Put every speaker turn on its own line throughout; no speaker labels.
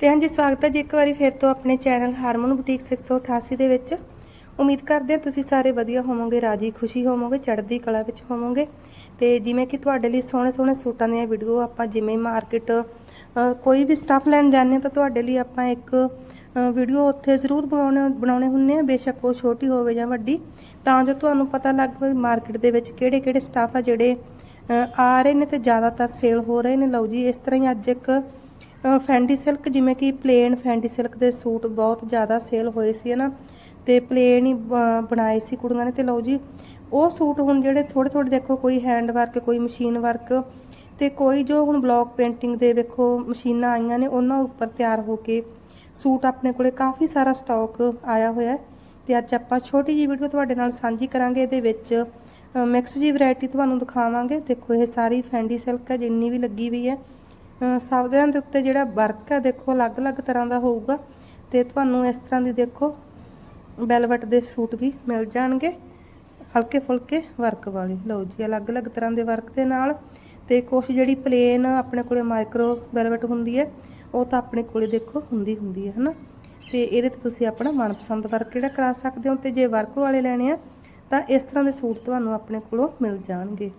ਤੇ ਹਾਂਜੀ, ਸਵਾਗਤ ਹੈ ਜੀ ਇੱਕ ਵਾਰੀ ਫਿਰ ਤੋਂ ਆਪਣੇ ਚੈਨਲ ਹਾਰਮੋਨ ਬੁਟੀਕ 688 ਦੇ ਵਿੱਚ। ਉਮੀਦ ਕਰਦੇ ਹਾਂ ਤੁਸੀਂ ਸਾਰੇ ਵਧੀਆ ਹੋਵੋਗੇ, ਰਾਜੀ ਖੁਸ਼ੀ ਹੋਵੋਗੇ, ਚੜ੍ਹਦੀ ਕਲਾ ਵਿੱਚ ਹੋਵੋਗੇ। ਤੇ ਜਿਵੇਂ ਕਿ ਤੁਹਾਡੇ ਲਈ ਸੋਹਣੇ ਸੋਹਣੇ ਸੂਟਾਂ ਦੀਆਂ ਵੀਡੀਓ ਆਪਾਂ ਜਿਵੇਂ ਮਾਰਕੀਟ ਕੋਈ ਵੀ ਸਟੱਫ ਲੈਣ ਜਾਂਦੇ ਹਾਂ ਤਾਂ ਤੁਹਾਡੇ ਲਈ ਆਪਾਂ ਇੱਕ ਵੀਡੀਓ ਉੱਥੇ ਜ਼ਰੂਰ ਬਣਾਉਣੇ ਬਣਾਉਣੇ ਹੁੰਨੇ ਆ ਬੇਸ਼ੱਕ ਉਹ ਛੋਟੀ ਹੋਵੇ ਜਾਂ ਵੱਡੀ, ਤਾਂ ਜੋ ਤੁਹਾਨੂੰ ਪਤਾ ਲੱਗ ਪਵੇ ਮਾਰਕੀਟ ਦੇ ਵਿੱਚ ਕਿਹੜੇ ਕਿਹੜੇ ਸਟੱਫ ਆ ਜਿਹੜੇ ਆ ਰਹੇ ਨੇ ਤੇ ਜ਼ਿਆਦਾਤਰ ਸੇਲ ਹੋ ਰਹੇ ਨੇ। ਲਓ ਜੀ, ਇਸ ਤਰ੍ਹਾਂ ਹੀ ਅੱਜ ਇੱਕ ਫੈਂਡੀ ਸਿਲਕ ਜਿਵੇਂ ਕਿ ਪਲੇਨ ਫੈਂਡੀ ਸਿਲਕ ਦੇ ਸੂਟ ਬਹੁਤ ਜ਼ਿਆਦਾ ਸੇਲ ਹੋਏ ਸੀ ਨਾ ਤੇ ਪਲੇਨ ਹੀ ਬ- ਬਣਾਏ ਸੀ ਕੁੜੀਆਂ ਨੇ ਤੇ ਲਓ ਜੀ, ਉਹ ਸੂਟ ਹੁਣ ਜਿਹੜੇ ਥੋੜੇ ਥੋੜੇ ਦੇਖੋ, ਕੋਈ ਹੈਂਡ ਵਰਕ ਕੋਈ ਮਸ਼ੀਨ ਵਰਕ ਤੇ ਕੋਈ ਜੋ ਹੁਣ ਬਲੌਕ ਪੇਂਟਿੰਗ ਦੇ ਵੇਖੋ, ਮਸ਼ੀਨਾਂ ਆਈਆਂ ਨੇ, ਉਹਨਾਂ ਉੱਪਰ ਤਿਆਰ ਹੋ ਕੇ ਸੂਟ ਆਪਣੇ ਕੋਲੇ ਕਾਫੀ ਸਾਰਾ ਸਟਾਕ ਆਇਆ ਹੋਇਆ ਹੈ। ਤੇ ਅੱਜ ਆਪਾਂ ਛੋਟੀ ਜਿਹੀ ਵੀਡੀਓ ਤੁਹਾਡੇ ਨਾਲ ਸਾਂਝੀ ਕਰਾਂਗੇ, ਇਹਦੇ ਵਿੱਚ ਮਿਕਸ ਜੀ ਵੈਰਾਈਟੀ ਤੁਹਾਨੂੰ ਦਿਖਾਵਾਂਗੇ। ਦੇਖੋ, ਇਹ ਸਾਰੀ ਫੈਂਡੀ ਸਿਲਕ ਹੈ, ਜਿੰਨੀ ਵੀ ਲੱਗੀ ਹੋਈ ਹੈ। ਅ, ਦੇ ਦੇ ਉੱਤੇ ਜਿਹੜਾ ਵਰਕ ਹੈ ਦੇਖੋ ਅਲੱਗ-ਅਲੱਗ ਤਰ੍ਹਾਂ ਦਾ ਹੋਊਗਾ। ਤੇ ਤੁਹਾਨੂੰ ਇਸ ਤਰ੍ਹਾਂ ਦੀ ਦੇਖੋ ਵੈਲਵਟ ਦੇ ਸੂਟ ਵੀ ਮਿਲ ਜਾਣਗੇ। ਹਲਕੇ ਫੁਲਕੇ ਵਰਕ ਵਾਲੇ। ਲਓ ਜੀ ਅਲੱਗ-ਅਲੱਗ ਤਰ੍ਹਾਂ ਦੇ ਵਰਕ ਦੇ ਨਾਲ। ਤੇ ਕੁਛ ਜਿਹੜੀ ਪਲੇਨ ਆਪਣੇ ਕੋਲੇ ਮਾਈਕਰੋ ਵੈਲਵਟ ਹੁੰਦੀ ਹੈ ਉਹ ਤਾਂ ਆਪਣੇ ਕੋਲੇ ਦੇਖੋ ਹੁੰਦੀ ਹੁੰਦੀ ਹੈ ਹਨਾ? ਤੇ ਇਹਦੇ ਤੇ ਤੁਸੀਂ ਆਪਣਾ ਮਨਪਸੰਦ ਵਰਕ ਜਿਹੜਾ ਕਰਾ ਸਕਦੇ ਹੋ। ਤੇ ਜੇ ਵਰਕ ਵਾਲੇ ਲੈਣੇ ਆ ਤਾਂ ਇਸ ਤਰ੍ਹਾਂ ਦੇ ਸੂਟ ਤੁਹਾਨੂੰ ਆਪਣੇ ਕੋਲੋਂ ਮਿਲ ਜਾਣਗੇ।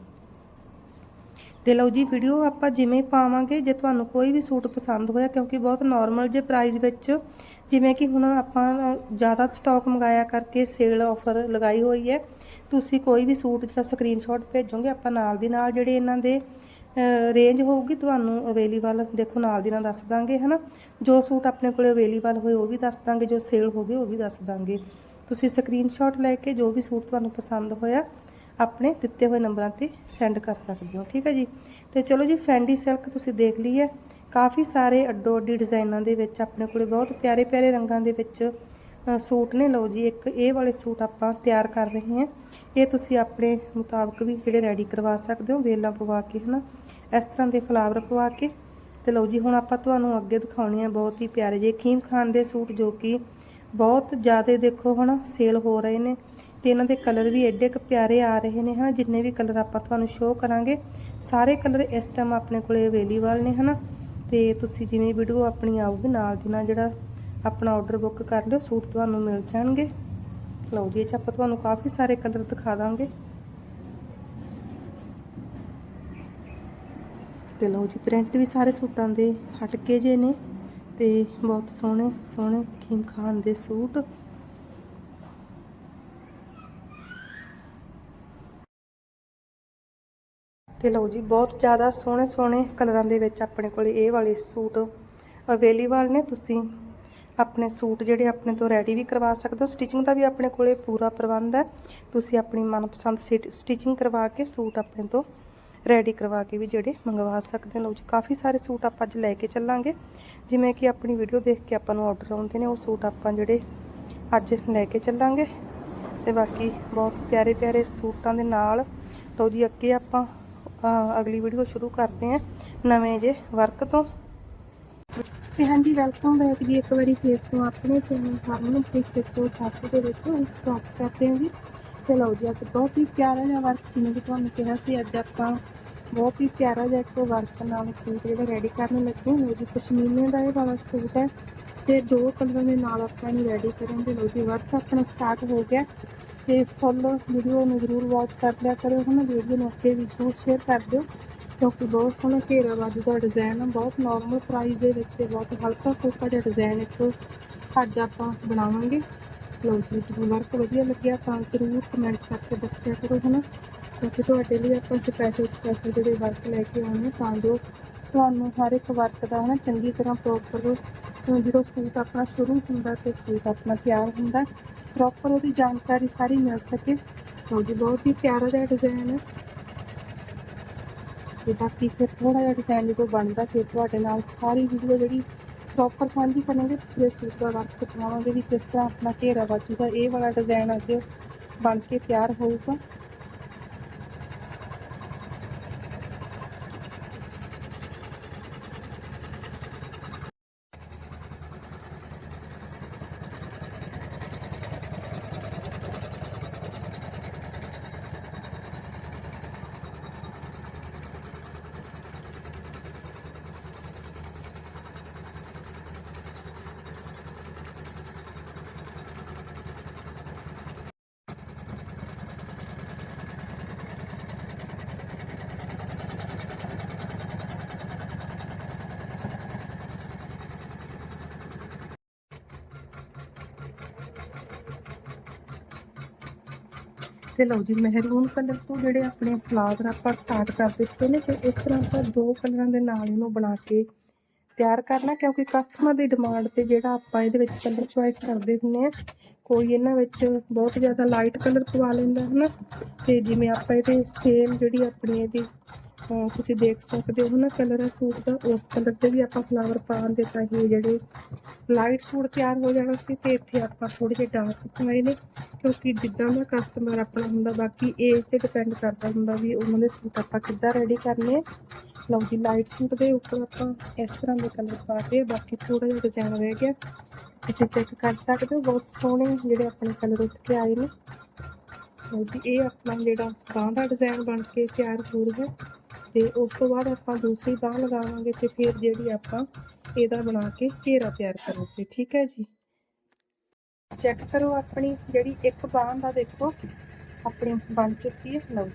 ਤੇ ਲਓ ਜੀ ਵੀਡੀਓ ਆਪਾਂ ਜਿਵੇਂ ਪਾਵਾਂਗੇ, ਜੇ ਤੁਹਾਨੂੰ ਕੋਈ ਵੀ ਸੂਟ ਪਸੰਦ ਹੋਇਆ, ਕਿਉਂਕਿ ਬਹੁਤ ਨਾਰਮਲ ਜੇ ਪ੍ਰਾਈਸ ਵਿੱਚ, ਜਿਵੇਂ ਕਿ ਹੁਣ ਆਪਾਂ ਜ਼ਿਆਦਾ ਸਟਾਕ ਮੰਗਾਇਆ ਕਰਕੇ ਸੇਲ ਆਫਰ ਲਗਾਈ ਹੋਈ ਹੈ, ਤੁਸੀਂ ਕੋਈ ਵੀ ਸੂਟ ਜਿਹੜਾ ਸਕਰੀਨਸ਼ਾਟ ਭੇਜੋਗੇ, ਆਪਾਂ ਨਾਲ ਦੀ ਨਾਲ ਜਿਹੜੇ ਇਹਨਾਂ ਦੇ ਰੇਂਜ ਹੋਊਗੀ, ਤੁਹਾਨੂੰ ਅਵੇਲੇਬਲ ਦੇਖੋ, ਨਾਲ ਦੀ ਨਾਲ ਦੱਸ ਦਾਂਗੇ, ਹਨਾ? ਜੋ ਸੂਟ ਆਪਣੇ ਕੋਲੇ ਅਵੇਲੇਬਲ ਹੋਏ, ਉਹ ਵੀ ਦੱਸ ਦਾਂਗੇ, ਜੋ ਸੇਲ ਹੋ ਗਏ ਉਹ ਵੀ ਦੱਸ ਦਾਂਗੇ। ਤੁਸੀਂ ਸਕਰੀਨਸ਼ਾਟ ਲੈ ਕੇ ਜੋ ਵੀ ਸੂਟ ਤੁਹਾਨੂੰ ਪਸੰਦ ਹੋਇਆ ਆਪਣੇ ਦਿੱਤੇ ਹੋਏ ਨੰਬਰਾਂ ਤੇ ਸੈਂਡ ਕਰ ਸਕਦੇ ਹੋ, ਠੀਕ ਹੈ ਜੀ? ਤੇ ਚਲੋ ਜੀ ਫੈਂਡੀ ਸਿਲਕ ਤੁਸੀਂ ਦੇਖ ਲਈ ਹੈ। ਕਾਫੀ ਸਾਰੇ ਅੱਡੋ ਅੱਡੀ ਡਿਜ਼ਾਈਨਾਂ ਦੇ ਵਿੱਚ ਆਪਣੇ ਕੋਲੇ ਬਹੁਤ ਪਿਆਰੇ ਪਿਆਰੇ ਰੰਗਾਂ ਦੇ ਵਿੱਚ ਸੂਟ ਨੇ। ਲਓ ਜੀ, ਇੱਕ ਇਹ ਵਾਲੇ ਸੂਟ ਆਪਾਂ ਤਿਆਰ ਕਰ ਰਹੇ ਹਾਂ। ਇਹ ਤੁਸੀਂ ਆਪਣੇ ਮੁਤਾਬਕ ਵੀ ਜਿਹੜੇ ਰੈਡੀ ਕਰਵਾ ਸਕਦੇ ਹੋ, ਵੇਲਾਂ ਪਵਾ ਕੇ, ਹਨਾ? ਇਸ ਤਰ੍ਹਾਂ ਦੇ ਫਲਾਵਰ ਪਵਾ ਕੇ। ਤੇ ਲਓ ਜੀ, ਹੁਣ ਆਪਾਂ ਤੁਹਾਨੂੰ ਅੱਗੇ ਦਿਖਾਉਣੇ ਆ ਬਹੁਤ ਹੀ ਪਿਆਰੇ ਜੇ ਖੀਮ ਖਾਨ ਦੇ ਸੂਟ ਜੋ ਕਿ ਬਹੁਤ ਜ਼ਿਆਦਾ ਦੇਖੋ, ਹਨਾ ਸੇਲ ਹੋ ਰਹੇ ਨੇ। ਤੇ ਇਹਨਾਂ ਦੇ ਕਲਰ ਵੀ ਐਡੇ ਕੁ ਪਿਆਰੇ ਆ ਰਹੇ ਨੇ, ਹਨਾ? ਜਿੰਨੇ ਵੀ ਕਲਰ ਆਪਾਂ ਤੁਹਾਨੂੰ ਸ਼ੋਅ ਕਰਾਂਗੇ, ਸਾਰੇ ਕਲਰ ਇਸ ਟਾਈਮ ਆਪਣੇ ਕੋਲੇ ਅਵੇਲੇਬਲ ਨੇ, ਹਨਾ? ਤੇ ਤੁਸੀਂ ਜਿਵੇਂ ਵੀਡੀਓ ਆਪਣੀ ਆਊਗੀ, ਨਾਲ ਦੀ ਨਾਲ ਜਿਹੜਾ ਆਪਣਾ ਆਰਡਰ ਬੁੱਕ ਕਰ ਲਿਓ, ਸੂਟ ਤੁਹਾਨੂੰ ਮਿਲ ਜਾਣਗੇ। ਲਓ ਜੀ, ਇਹ 'ਚ ਆਪਾਂ ਤੁਹਾਨੂੰ ਕਾਫੀ ਸਾਰੇ ਕਲਰ ਦਿਖਾ ਦਾਂਗੇ। ਤੇ ਲਓ ਜੀ ਪ੍ਰਿੰਟ ਵੀ ਸਾਰੇ ਸੂਟਾਂ ਦੇ ਹਟਕੇ ਜੇ ਨੇ ਤੇ ਬਹੁਤ ਸੋਹਣੇ ਸੋਹਣੇ ਖੀਮ ਖਾਨ ਦੇ ਸੂਟ। ਤੇ ਲਓ ਜੀ, ਬਹੁਤ ਜ਼ਿਆਦਾ ਸੋਹਣੇ ਸੋਹਣੇ ਕਲਰਾਂ ਦੇ ਵਿੱਚ ਆਪਣੇ ਕੋਲ ਇਹ ਵਾਲੇ ਸੂਟ ਅਵੇਲੇਬਲ ਨੇ। ਤੁਸੀਂ ਆਪਣੇ ਸੂਟ ਜਿਹੜੇ ਆਪਣੇ ਤੋਂ ਰੈਡੀ ਵੀ ਕਰਵਾ ਸਕਦੇ ਹੋ। ਸਟਿਚਿੰਗ ਦਾ ਵੀ ਆਪਣੇ ਕੋਲੇ ਪੂਰਾ ਪ੍ਰਬੰਧ ਹੈ। ਤੁਸੀਂ ਆਪਣੀ ਮਨਪਸੰਦ ਸਟਿਚਿੰਗ ਕਰਵਾ ਕੇ ਸੂਟ ਆਪਣੇ ਤੋਂ ਰੈਡੀ ਕਰਵਾ ਕੇ ਵੀ ਜਿਹੜੇ ਮੰਗਵਾ ਸਕਦੇ ਹੋ। ਲਓ ਜੀ, ਕਾਫੀ ਸਾਰੇ ਸੂਟ ਆਪਾਂ ਅੱਜ ਲੈ ਕੇ ਚੱਲਾਂਗੇ। ਜਿਵੇਂ ਕਿ ਆਪਣੀ ਵੀਡੀਓ ਦੇਖ ਕੇ ਆਪਾਂ ਨੂੰ ਆਰਡਰ ਆਉਂਦੇ ਨੇ, ਉਹ ਸੂਟ ਆਪਾਂ ਜਿਹੜੇ ਅੱਜ ਲੈ ਕੇ ਚੱਲਾਂਗੇ। ਤੇ ਬਾਕੀ ਬਹੁਤ ਪਿਆਰੇ ਪਿਆਰੇ ਸੂਟਾਂ ਦੇ ਨਾਲ, ਲਓ ਜੀ, ਅੱਗੇ ਆਪਾਂ ਅਗਲੀ ਵੀਡੀਓ ਸ਼ੁਰੂ ਕਰਦੇ ਹਾਂ ਨਵੇਂ ਜੇ ਵਰਕ ਤੋਂ। ਤੇ ਹਾਂਜੀ ਵੈਲਕਮ ਬੈਕ ਜੀ ਇੱਕ ਵਾਰੀ ਫੇਰ ਤੋਂ ਆਪਣੇ ਚੈਨਲ ਹਾਰਮੋਨ 688 ਦੇ ਵਿੱਚ। ਸਵਾਗਤ ਕਰਦੇ ਹਾਂ ਜੀ। ਤੇ ਲਓ ਜੀ, ਅੱਜ ਬਹੁਤ ਹੀ ਪਿਆਰਾ ਜਿਹਾ ਵਰਕ ਜਿਵੇਂ ਕਿ ਤੁਹਾਨੂੰ ਕਿਹਾ ਸੀ, ਅੱਜ ਆਪਾਂ ਬਹੁਤ ਹੀ ਪਿਆਰਾ ਜਿਹਾ ਇੱਕ ਵਰਕ ਨਾਲ ਸੂਟ ਜਿਹੜਾ ਰੈਡੀ ਕਰਨ ਲੱਗੇ ਹਾਂ। ਲਓ ਜੀ, ਪਸ਼ਮੀਨੇ ਦਾ ਇਹ ਵਾਲਾ ਸੂਟ ਹੈ। ਤੇ ਦੋ ਕਲਰਾਂ ਦੇ ਨਾਲ ਆਪਾਂ ਇਹਨੂੰ ਰੈਡੀ ਕਰਾਂਗੇ। ਲਓ ਜੀ ਵਰਕ ਆਪਣਾ ਸਟਾਰਟ ਹੋ ਗਿਆ। ਤੇ ਫੁੱਲ ਵੀਡੀਓ ਨੂੰ ਜ਼ਰੂਰ ਵਾਚ ਕਰ ਲਿਆ ਕਰੋ ਹੁਣ ਵੀਡੀਓ ਨੂੰ ਅੱਗੇ ਵੀ ਜ਼ਰੂਰ ਸ਼ੇਅਰ ਕਰ ਦਿਓ। ਕਿਉਂਕਿ ਬਹੁਤ ਸੋਹਣਾ ਘੇਰਾਬਾਜ਼ੀ ਦਾ ਡਿਜ਼ਾਈਨ ਹੈ ਬਹੁਤ ਨਾਰਮਲ ਪ੍ਰਾਈਸ ਦੇ ਵਿੱਚ ਤੇ ਬਹੁਤ ਹਲਕਾ ਫੁਲਕਾ ਜਿਹਾ ਡਿਜ਼ਾਈਨ ਇੱਕ ਅੱਜ ਆਪਾਂ ਬਣਾਵਾਂਗੇ। ਲਓ ਜੀ ਤੁਹਾਨੂੰ ਵਰਕ ਵਧੀਆ ਲੱਗਿਆ ਤਾਂ ਜ਼ਰੂਰ ਕਮੈਂਟ ਕਰਕੇ ਦੱਸਿਆ ਕਰੋ, ਹਨਾ? ਕਿਉਂਕਿ ਤੁਹਾਡੇ ਲਈ ਆਪਾਂ ਸਪੈਸ਼ਲ ਸਪੈਸ਼ਲ ਜਿਹੜੇ ਵਰਕ ਲੈ ਕੇ ਆਉਂਦੇ ਤਾਂ ਜੋ ਤੁਹਾਨੂੰ ਹਰ ਇੱਕ ਵਰਕ ਦਾ, ਹਨਾ, ਚੰਗੀ ਤਰ੍ਹਾਂ ਪ੍ਰੋਪਰ ਜਦੋਂ ਸੂਟ ਆਪਣਾ ਸ਼ੁਰੂ ਹੁੰਦਾ ਤੇ ਸੂਟ ਆਪਣਾ ਤਿਆਰ ਹੁੰਦਾ ਪ੍ਰੋਪਰ ਉਹਦੀ ਜਾਣਕਾਰੀ ਸਾਰੀ ਮਿਲ ਸਕੇ। ਲਓ ਬਹੁਤ ਹੀ ਪਿਆਰਾ ਜਿਹਾ ਡਿਜ਼ਾਈਨ ਹੈ। ਤੇ ਬਾਕੀ ਫਿਰ ਥੋੜਾ ਜਿਹਾ ਡਿਜ਼ਾਈਨ ਜਦੋਂ ਬਣਦਾ, ਫਿਰ ਤੁਹਾਡੇ ਨਾਲ ਸਾਰੀ ਵੀਡੀਓ ਜਿਹੜੀ ਪ੍ਰੋਪਰ ਸਾਂਝੀ ਕਰਾਂਗੇ ਪੂਰੇ ਸੂਟ ਦਾ ਵਰਕ ਦਿਖਾਵਾਂਗੇ ਵੀ ਕਿਸ ਤਰ੍ਹਾਂ ਆਪਣਾ ਘੇਰਾ ਬਾਜੂ ਦਾ ਇਹ ਵਾਲਾ ਡਿਜ਼ਾਈਨ ਅੱਜ ਬਣ ਕੇ ਤਿਆਰ ਹੋਊਗਾ। ਤੇ ਲਓ ਜੀ ਮਹਿਰੂਨ ਕਲਰ ਤੋਂ ਜਿਹੜੇ ਆਪਣੇ ਫਲਾਵਰ ਆਪਾਂ ਸਟਾਰਟ ਕਰ ਦਿੱਤੇ ਨੇ, ਤੇ ਇਸ ਤਰ੍ਹਾਂ ਆਪਾਂ ਦੋ ਕਲਰਾਂ ਦੇ ਨਾਲ ਇਹਨੂੰ ਬਣਾ ਕੇ ਤਿਆਰ ਕਰਨਾ, ਕਿਉਂਕਿ ਕਸਟਮਰ ਦੀ ਡਿਮਾਂਡ ਤੇ ਜਿਹੜਾ ਆਪਾਂ ਇਹਦੇ ਵਿੱਚ ਕਲਰ ਚੁਆਇਸ ਕਰਦੇ ਹੁੰਨੇ ਆ, ਕੋਈ ਇਹਨਾਂ ਵਿੱਚ ਬਹੁਤ ਜ਼ਿਆਦਾ ਲਾਈਟ ਕਲਰ ਪਵਾ ਲੈਂਦਾ ਹੈ ਨਾ ਤੇ ਜਿਵੇਂ ਆਪਾਂ ਇਹਦੇ ਸੇਮ ਜਿਹੜੀ ਆਪਣੀ ਇਹਦੀ ਤੁਸੀਂ ਦੇਖ ਸਕਦੇ ਹੋ ਨਾ ਕਲਰ ਹੈ ਸੂਟ ਦਾ, ਉਸ ਕਲਰ ਤੇ ਵੀ ਆਪਾਂ ਫਲਾਵਰ ਪਾਉਣ ਦੇ ਚਾਹੀਏ ਜਿਹੜੇ ਲਾਈਟ ਸੂਟ ਤਿਆਰ ਹੋ ਜਾਣਾ ਸੀ ਤੇ ਇੱਥੇ ਆਪਾਂ ਥੋੜੇ ਜਿਹੇ ਡਾਰਕ ਪਾਏ ਨੇ, ਕਿਉਂਕਿ ਜਿੱਦਾਂ ਦਾ ਕਸਟਮਰ ਆਪਣਾ ਹੁੰਦਾ, ਬਾਕੀ ਏਜ ਤੇ ਡਿਪੈਂਡ ਕਰਦਾ ਹੁੰਦਾ ਵੀ ਉਹਨਾਂ ਦੇ ਸੂਟ ਆਪਾਂ ਕਿੱਦਾਂ ਰੈਡੀ ਕਰਨੇ ਲਓ ਜੀ ਲਾਈਟ ਸੂਟ ਦੇ ਉੱਪਰ ਆਪਾਂ ਇਸ ਤਰ੍ਹਾਂ ਦੇ ਕਲਰ ਪਾ ਕੇ ਬਾਕੀ ਥੋੜਾ ਜਿਹਾ ਡਿਜ਼ਾਈਨ ਰਹਿ ਗਿਆ। ਤੁਸੀਂ ਚੈੱਕ ਕਰ ਸਕਦੇ ਹੋ, ਬਹੁਤ ਸੋਹਣੇ ਜਿਹੜੇ ਆਪਣੇ ਕਲਰ ਉੱਠ ਕੇ ਆਏ ਨੇ। ਉਹਦੀ ਇਹ ਆਪਣਾ ਜਿਹੜਾ ਬਾਂਹ ਦਾ ਡਿਜ਼ਾਈਨ ਬਣ ਕੇ ਤਿਆਰ ਹੋ ਰਿਹਾ। ਤੇ ਉਸ ਤੋਂ ਬਾਅਦ ਆਪਾਂ ਦੂਸਰੀ ਬਾਂਹ ਲਗਾਵਾਂਗੇ ਤੇ ਫਿਰ ਜਿਹੜੀ ਆਪਾਂ ਇਹਦਾ ਬਣਾ ਕੇ ਘੇਰਾ ਤਿਆਰ ਕਰਾਂਗੇ, ਠੀਕ ਹੈ ਜੀ? ਚੈੱਕ ਕਰੋ ਆਪਣੀ ਜਿਹੜੀ ਇੱਕ ਬਾਂਹ ਦਾ ਦੇਖੋ, ਆਪਣੀ ਬਣ ਚੁੱਕੀ ਹੈ, ਲਓ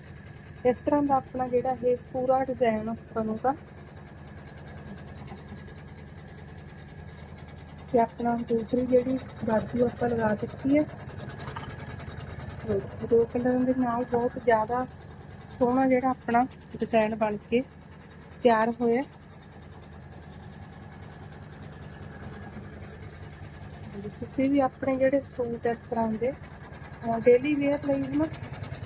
ਇਸ ਤਰ੍ਹਾਂ ਦਾ ਆਪਣਾ ਜਿਹੜਾ ਇਹ ਪੂਰਾ ਡਿਜ਼ਾਈਨ ਬਣੂਗਾ। ਤੇ ਆਪਣਾ ਦੂਸਰੀ ਜਿਹੜੀ ਬਾਜੂ ਆਪਾਂ ਲਗਾ ਦਿੱਤੀ ਹੈ, ਲਓ ਦੋ ਕਲਰਾਂ ਦੇ ਨਾਲ ਬਹੁਤ ਜ਼ਿਆਦਾ ਸੋਹਣਾ ਜਿਹੜਾ ਆਪਣਾ ਡਿਜ਼ਾਈਨ ਬਣ ਕੇ ਤਿਆਰ ਹੋਇਆ। ਤੁਸੀਂ ਵੀ ਆਪਣੇ ਜਿਹੜੇ ਸੂਟ ਇਸ ਤਰ੍ਹਾਂ ਦੇ ਡੇਲੀ ਵੇਅਰ ਲਈ ਨਾ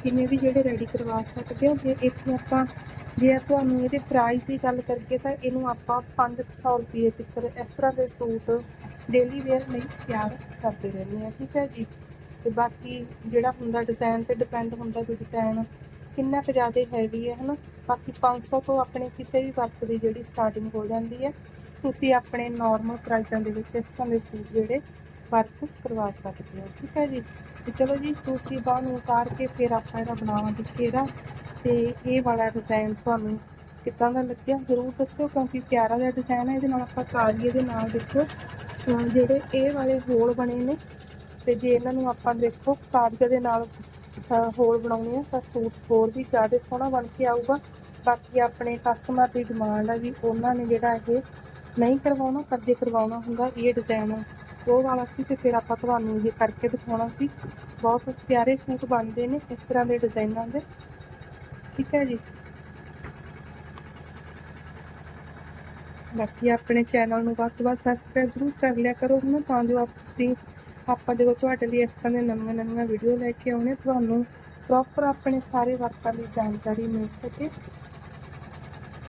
ਕਿਵੇਂ ਵੀ ਜਿਹੜੇ ਰੈਡੀ ਕਰਵਾ ਸਕਦੇ ਹੋ, ਜੇ ਇੱਥੇ ਆਪਾਂ, ਜੇ ਤੁਹਾਨੂੰ ਇਹਦੇ ਪ੍ਰਾਈਸ ਦੀ ਗੱਲ ਕਰੀਏ ਤਾਂ ਇਹਨੂੰ ਆਪਾਂ 500 ਰੁਪਏ ਤੱਕ ਇਸ ਤਰ੍ਹਾਂ ਦੇ ਸੂਟ ਡੇਲੀ ਵੇਅਰ ਲਈ ਤਿਆਰ ਕਰਦੇ ਰਹਿੰਦੇ ਆ ਠੀਕ ਹੈ ਜੀ? ਤੇ ਬਾਕੀ ਜਿਹੜਾ ਹੁੰਦਾ ਡਿਜ਼ਾਈਨ ਤੇ ਡਿਪੈਂਡ ਹੁੰਦਾ ਵੀ ਡਿਜ਼ਾਈਨ ਕਿੰਨਾ ਕੁ ਜ਼ਿਆਦਾ ਹੈਵੀ ਹੈ, ਹਨਾ? ਬਾਕੀ 500 ਤੋਂ ਆਪਣੇ ਕਿਸੇ ਵੀ ਵਰਕ ਦੀ ਜਿਹੜੀ ਸਟਾਰਟਿੰਗ ਹੋ ਜਾਂਦੀ ਹੈ, ਤੁਸੀਂ ਆਪਣੇ ਨਾਰਮਲ ਪ੍ਰਾਈਸਾਂ ਦੇ ਵਿੱਚ ਇਸ ਤਰ੍ਹਾਂ ਦੇ ਸੂਟ ਜਿਹੜੇ ਵਰਕ ਕਰਵਾ ਸਕਦੇ ਹੋ, ਠੀਕ ਹੈ ਜੀ? ਤੇ ਚਲੋ ਜੀ, ਦੂਸਰੀ ਬਾਹ ਨੂੰ ਉਤਾਰ ਕੇ ਫਿਰ ਆਪਾਂ ਇਹਦਾ ਬਣਾਵਾਂਗੇ ਘੇਰਾ ਤੇ ਇਹ ਵਾਲਾ ਡਿਜ਼ਾਈਨ ਤੁਹਾਨੂੰ ਕਿੱਦਾਂ ਦਾ ਲੱਗਿਆ? ਜ਼ਰੂਰ ਦੱਸਿਓ, ਕਿਉਂਕਿ ਪਿਆਰਾ ਜਿਹਾ ਡਿਜ਼ਾਈਨ ਹੈ, ਇਹਦੇ ਨਾਲ ਆਪਾਂ ਕਾਰੀਏ ਦੇ ਨਾਲ ਦੇਖੋ ਜਿਹੜੇ ਇਹ ਵਾਲੇ ਹੋਲ ਬਣੇ ਨੇ ਤੇ ਜੇ ਇਹਨਾਂ ਨੂੰ ਆਪਾਂ ਦੇਖੋ ਕਾਰੀਏ ਦੇ ਨਾਲ ਹੋਰ ਬਣਾਉਣੇ ਆ। ਤਾਂ ਸੂਟ ਹੋਰ ਵੀ ਜ਼ਿਆਦਾ ਸੋਹਣਾ ਬਣ ਕੇ ਆਊਗਾ। ਬਾਕੀ ਆਪਣੇ ਕਸਟਮਰ ਦੀ ਡਿਮਾਂਡ ਆ ਵੀ ਉਹਨਾਂ ਨੇ ਜਿਹੜਾ ਇਹ ਨਹੀਂ ਕਰਵਾਉਣਾ, ਪਰ ਜੇ ਕਰਵਾਉਣਾ ਹੁੰਦਾ, ਇਹ ਡਿਜ਼ਾਈਨ ਉਹ ਵਾਲਾ ਸੀ ਤੇ ਫਿਰ ਆਪਾਂ ਤੁਹਾਨੂੰ ਇਹ ਕਰਕੇ ਦਿਖਾਉਣਾ ਸੀ। ਬਹੁਤ ਪਿਆਰੇ ਸੂਟ ਬਣਦੇ ਨੇ ਇਸ ਤਰ੍ਹਾਂ ਦੇ ਡਿਜ਼ਾਈਨਾਂ ਦੇ। ਠੀਕ ਹੈ ਜੀ। ਬਾਕੀ ਆਪਣੇ ਚੈਨਲ ਨੂੰ ਵੱਧ ਤੋਂ ਵੱਧ ਸਬਸਕ੍ਰਾਈਬ ਜ਼ਰੂਰ ਕਰ ਲਿਆ ਕਰੋ ਨਾ ਤਾਂ ਜੋ ਆਪ ਤੁਸੀਂ ਆਪਾਂ ਜਦੋਂ ਤੁਹਾਡੇ ਲਈ ਇਸ ਤਰ੍ਹਾਂ ਦੀਆਂ ਨਵੀਆਂ ਨਵੀਆਂ ਵੀਡੀਓ ਲੈ ਕੇ ਆਉਣੇ, ਤੁਹਾਨੂੰ ਪ੍ਰੋਪਰ ਆਪਣੇ ਸਾਰੇ ਵਰਤਾਂ ਦੀ ਜਾਣਕਾਰੀ ਮਿਲ ਸਕੇ।